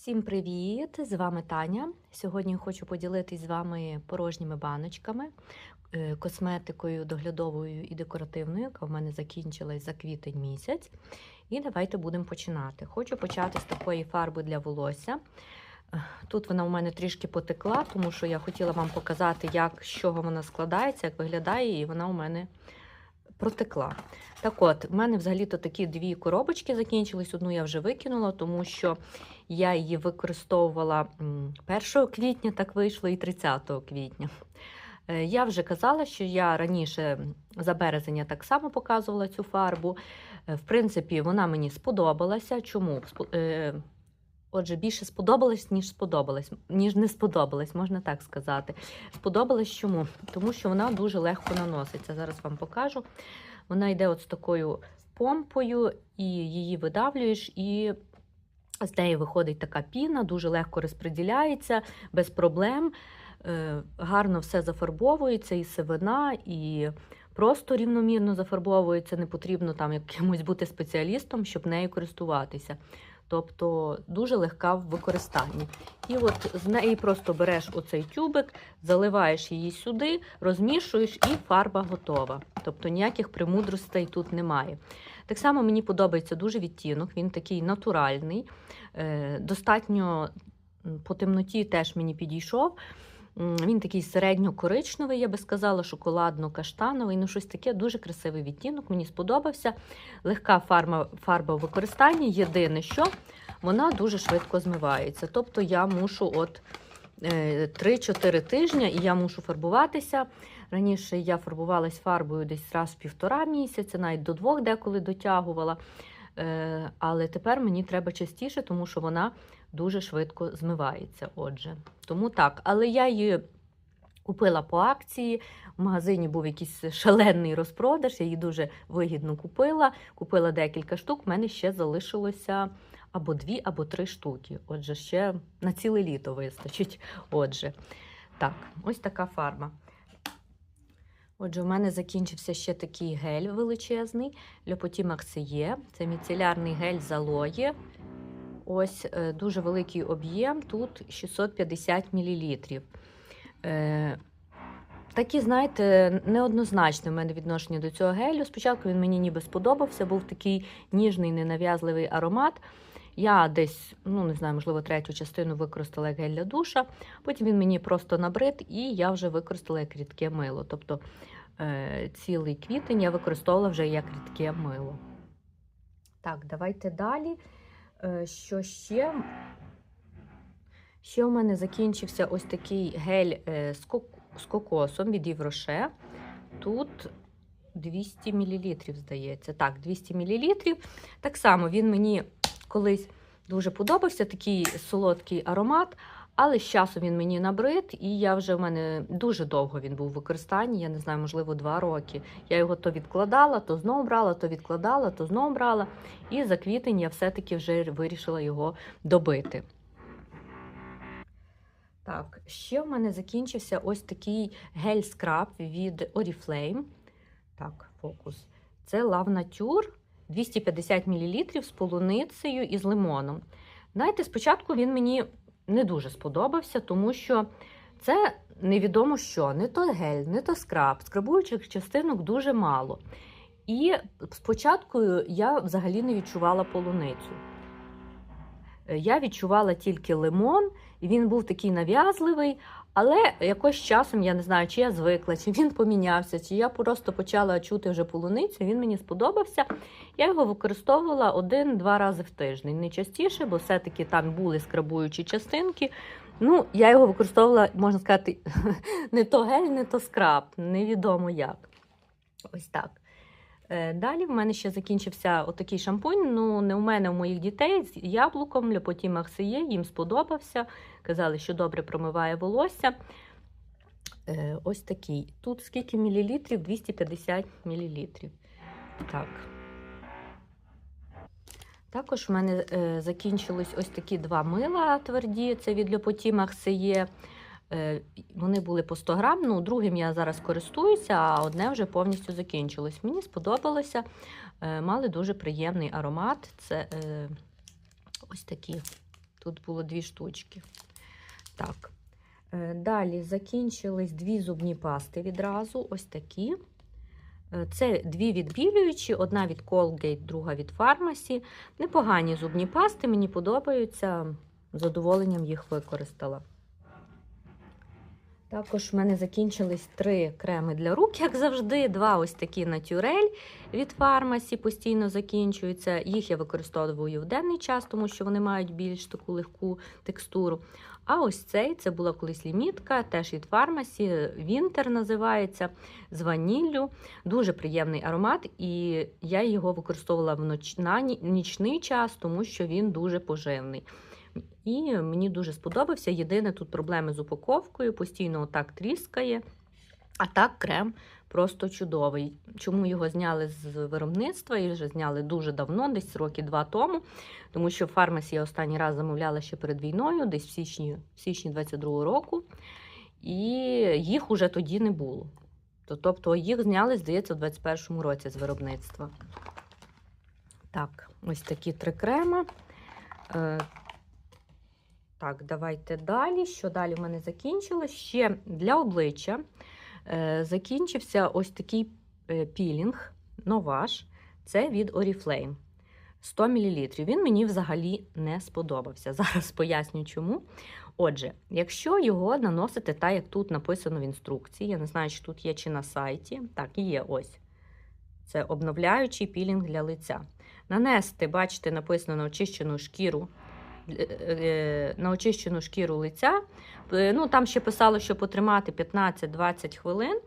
Всім привіт! З вами Таня. Сьогодні хочу поділитись з вами порожніми баночками, е, косметикою доглядовою і декоративною, яка в мене закінчилась за квітень місяць. І давайте будемо починати. Хочу почати з такої фарби для волосся. Е, Тут вона у мене трішки потекла, тому що я хотіла вам показати, як з чого вона складається, як виглядає, і вона у мене протекла. Так от, в мене взагалі-то такі дві коробочки закінчились. Одну я вже викинула, тому що я її використовувала 1 квітня, так вийшло, і 30 квітня. Е, Я вже казала, що я раніше за березень так само показувала цю фарбу. Е, В принципі, вона мені сподобалася. Чому? Е, Отже, більше сподобалась, ніж сподобалась, ніж не сподобалась, можна так сказати. Сподобалась чому? Тому що вона дуже легко наноситься. Зараз вам покажу. Вона йде от з такою помпою, і її видавлюєш, і з неї виходить така піна, дуже легко розподіляється, без проблем. Е, Гарно все зафарбовується, і сивина, і просто рівномірно зафарбовується. Не потрібно там якимось бути спеціалістом, щоб нею користуватися. Тобто дуже легка в використанні. І от з неї просто береш оцей тюбик, заливаєш її сюди, розмішуєш, і фарба готова. Тобто ніяких примудростей тут немає. Так само мені подобається дуже відтінок, він такий натуральний, е, достатньо по темноті теж мені підійшов. Він такий середньо-коричневий, я би сказала, шоколадно-каштановий, ну щось таке, дуже красивий відтінок, мені сподобався. Легка фарба, фарба в використанні. Єдине, що вона дуже швидко змивається. Тобто я мушу от е, 3-4 тижні і я мушу фарбуватися. Раніше я фарбувалась фарбою десь раз в півтора місяця, навіть до двох деколи дотягувала. Е, Але тепер мені треба частіше, тому що вона дуже швидко змивається. Отже, тому так. Але я її купила по акції. В магазині був якийсь шалений розпродаж, я її дуже вигідно купила. Купила декілька штук, в мене ще залишилося або дві, або три штуки. Отже, ще на ціле літо вистачить. Отже, так, ось така фарба. Отже, в мене закінчився ще такий гель величезний. Льопоті Максиє. Це міцелярний гель з алої. Ось е, дуже великий об'єм, тут 650 мл. Е, Такі, знаєте, неоднозначне в мене відношення до цього гелю. Спочатку він мені ніби сподобався, був такий ніжний, ненав'язливий аромат. Я десь, ну не знаю, можливо, третю частину використала як гель для душа. Потім він мені просто набрид, і я вже використала як рідке мило. Тобто е, цілий квітень я використовувала вже як рідке мило. Так, давайте далі. Е, що ще? Ще у мене закінчився ось такий гель е, з, кокосом від Євроше. Тут 200 мл, здається. Так, 200 мл. Так само він мені колись дуже подобався, такий солодкий аромат. Але з часом він мені набрид, і я вже в мене дуже довго він був в використанні, я не знаю, можливо, два роки. Я його то відкладала, то знову брала, то відкладала, то знову брала. І за квітень я все-таки вже вирішила його добити. Так, ще в мене закінчився ось такий гель-скраб від Oriflame. Так, фокус. Це Nature 250 мл з полуницею і з лимоном. Знаєте, спочатку він мені не дуже сподобався, тому що це невідомо що, не то гель, не то скраб. Скрабуючих частинок дуже мало. І спочатку я взагалі не відчувала полуницю. Е, Я відчувала тільки лимон, він був такий нав'язливий, але якось часом я не знаю, чи я звикла, чи він помінявся, чи я просто почала чути вже полуницю. Він мені сподобався. Я його використовувала один-два рази в тиждень, не частіше, бо все-таки там були скрабуючі частинки. Ну, я його використовувала, можна сказати, не то гель, не то скраб, невідомо як. Ось так. Е, Далі в мене ще закінчився отакий шампунь. Ну, не у мене, а у моїх дітей з яблуком, Лепоті Максиє, їм сподобався. Казали, що добре промиває волосся. Е, Ось такий. Тут скільки мілілітрів? 250 мілілітрів. Так. Також в мене е, закінчились ось такі два мила тверді. Це від Лепоті Максиє. Е, Вони були по 100 грам. Ну, другим я зараз користуюся, а одне вже повністю закінчилось. Мені сподобалося. Е, Мали дуже приємний аромат. Це е, ось такі Тут було дві штучки. Так. Далі закінчились дві зубні пасти відразу. Ось такі. Це дві відбілюючі, одна від Colgate, друга від Pharmacy. Непогані зубні пасти, мені подобаються. З задоволенням їх використала. Також в мене закінчились три креми для рук, як завжди. Два ось такі натюрель від Pharmacy постійно закінчуються. Їх я використовую в денний час, тому що вони мають більш таку легку текстуру. А ось цей це була колись лімітка, теж від Pharmacy, Winter називається з ваніллю. Дуже приємний аромат, і я його використовувала в ноч... на нічний час, тому що він дуже поживний. І мені дуже сподобався. Єдине тут проблеми з упаковкою, постійно отак тріскає. А так крем просто чудовий. Чому його зняли з виробництва? І вже зняли дуже давно, десь роки два тому. Тому що в фармасі я останній раз замовляла ще перед війною, десь в січні, в січні 22 року. І їх уже тоді не було. Тобто їх зняли, здається, в 21-му році з виробництва. Так, ось такі три крема. Так, давайте далі. Що далі в мене закінчилось? Ще для обличчя е, закінчився ось такий е, пілінг новаш. Це від Oriflame. 100 мл. Він мені взагалі не сподобався. Зараз поясню чому. Отже, якщо його наносити так, як тут написано в інструкції, я не знаю, чи тут є чи на сайті. Так, є ось. Це обновляючий пілінг для лиця. Нанести, бачите, написано на очищену шкіру на очищену шкіру лиця. Е, Ну, там ще писало, що потримати 15-20 хвилин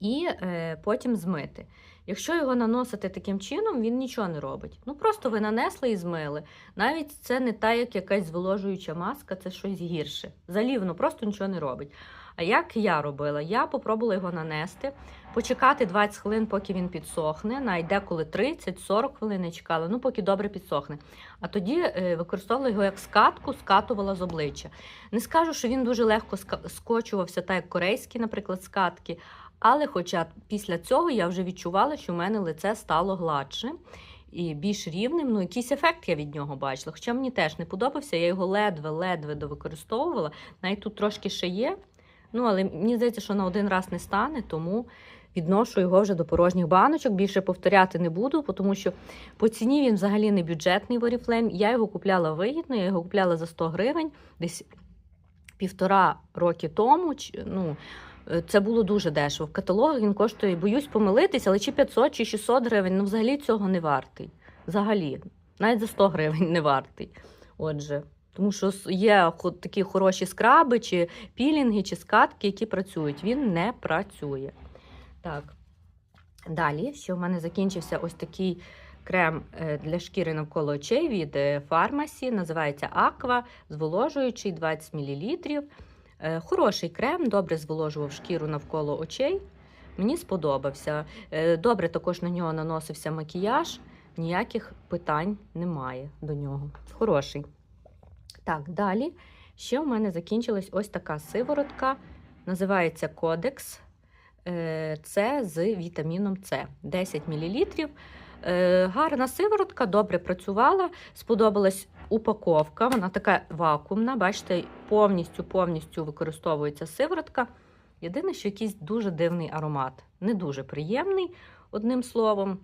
і е, потім змити. Якщо його наносити таким чином, він нічого не робить. Ну просто ви нанесли і змили. Навіть це не та як якась зволожуюча маска, це щось гірше. Залівно просто нічого не робить. А як я робила? Я попробувала його нанести, почекати 20 хвилин, поки він підсохне. Навіть деколи 30-40 хвилин я чекала, ну поки добре підсохне. А тоді е, використовувала його як скатку, скатувала з обличчя. Не скажу, що він дуже легко скочувався, так як корейські, наприклад, скатки. Але хоча після цього я вже відчувала, що в мене лице стало гладше і більш рівним. Ну, якийсь ефект я від нього бачила. Хоча мені теж не подобався, я його ледве-ледве довикористовувала. Навіть тут трошки ще є. Ну, але мені здається, що на один раз не стане, тому відношу його вже до порожніх баночок. Більше повторяти не буду, тому що по ціні він взагалі не бюджетний в Oriflame. Я його купляла вигідно, я його купляла за 100 гривень десь півтора роки тому. Ну, це було дуже дешево. В каталогах він коштує, боюсь помилитися, але чи 500, чи 600 гривень, ну взагалі цього не вартий. Взагалі, навіть за 100 гривень не вартий. Отже, тому що є такі хороші скраби, чи пілінги, чи скатки, які працюють. Він не працює. Так. Далі, що в мене закінчився ось такий крем е, для шкіри навколо очей від е, Pharmacy, називається Aqua, зволожуючий 20 мл. Хороший крем, добре зволожував шкіру навколо очей. Мені сподобався. Е, Добре також на нього наносився макіяж, ніяких питань немає до нього. Хороший. Так, далі. Ще в мене закінчилась ось така сиворотка, називається Кодекс. Е, Це з вітаміном С 10 мл. Гарна сиворотка, добре працювала. Сподобалась упаковка. Вона така вакуумна. Бачите, повністю повністю використовується сиворотка. Єдине, що якийсь дуже дивний аромат. Не дуже приємний, одним словом.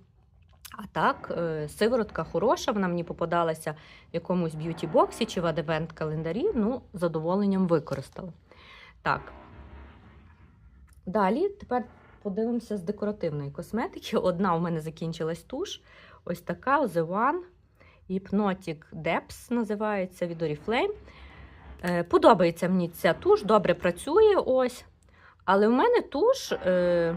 А так, е, сиворотка хороша, вона мені попадалася в якомусь б'юті-боксі чи в адвент-календарі. Ну, з задоволенням використала. Так. Далі, тепер подивимося з декоративної косметики. Одна у мене закінчилась туш. Ось така The One Hypnotic Depths називається від Oriflame. Е, Подобається мені ця туш, добре працює ось. Але в мене туш, е,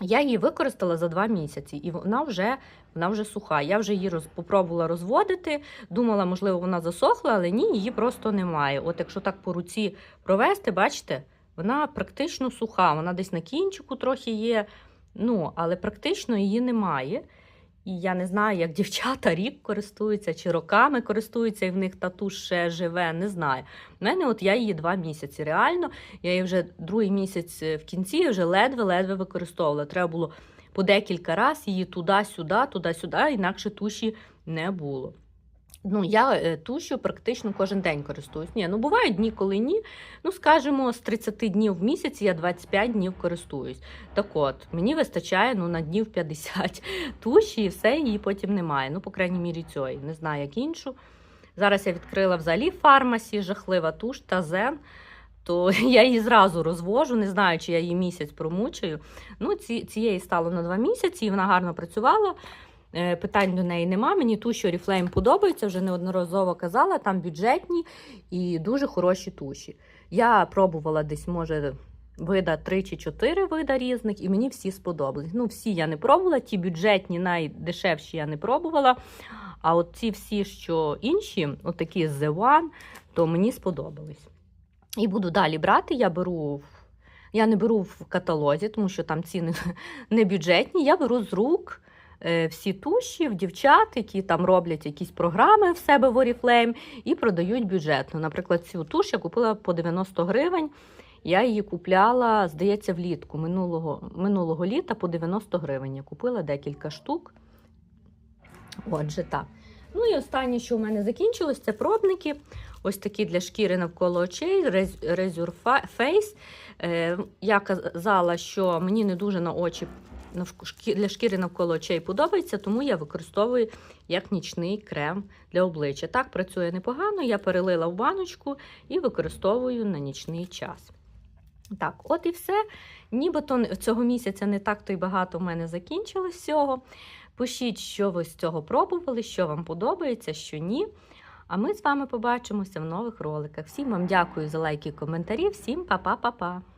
я її використала за два місяці, і вона вже, вона вже суха. Я вже її роз, попробувала розводити. Думала, можливо, вона засохла, але ні, її просто немає. От якщо так по руці провести, бачите, вона практично суха. Вона десь на кінчику трохи є, ну, але практично її немає. І я не знаю, як дівчата рік користуються чи роками користуються, і в них тату ще живе, не знаю. У мене от я її два місяці. Реально, я її вже другий місяць е, в кінці вже ледве-ледве використовувала. Треба було по декілька разів її туди-сюди, туди-сюди, інакше туші не було. Ну, я е, тушу практично кожен день користуюсь. Ні, ну бувають дні, коли ні. Ну, скажімо, з 30 днів в місяць я 25 днів користуюсь. Так от, мені вистачає ну, на днів 50 туші, і все, її потім немає. Ну, по крайній мірі, цієї. Не знаю, як іншу. Зараз я відкрила взагалі фармасі жахлива туш та зен. То я її зразу розвожу, не знаю, чи я її місяць промучаю. Ну, ці, цієї стало на два місяці, і вона гарно працювала. Е, Питань до неї нема. Мені туші Oriflame подобається, вже неодноразово казала, там бюджетні і дуже хороші туші. Я пробувала десь, може, вида 3 чи 4 вида різних, і мені всі сподобались. Ну, всі я не пробувала, ті бюджетні, найдешевші я не пробувала. А от ці всі, що інші, отакі з The One, то мені сподобались. І буду далі брати. Я беру. Я не беру в каталозі, тому що там ціни не бюджетні. Я беру з рук всі туші в дівчат, які там роблять якісь програми в себе в Oriflame і продають бюджетно. Наприклад, цю туш я купила по 90 гривень. Я її купляла, здається, влітку минулого, минулого літа по 90 гривень. Я купила декілька штук. Отже, так. Ну і останнє, що у мене закінчилось, це пробники. Ось такі для шкіри навколо очей, Razor Face. Е, Я казала, що мені не дуже на очі для шкіри навколо очей подобається, тому я використовую як нічний крем для обличчя. Так працює непогано. Я перелила в баночку і використовую на нічний час. Так, от і все. Нібито цього місяця не так то й багато в мене закінчилось всього. Пишіть, що ви з цього пробували, що вам подобається, що ні. А ми з вами побачимося в нових роликах. Всім вам дякую за лайки і коментарі. Всім па-па-па-па!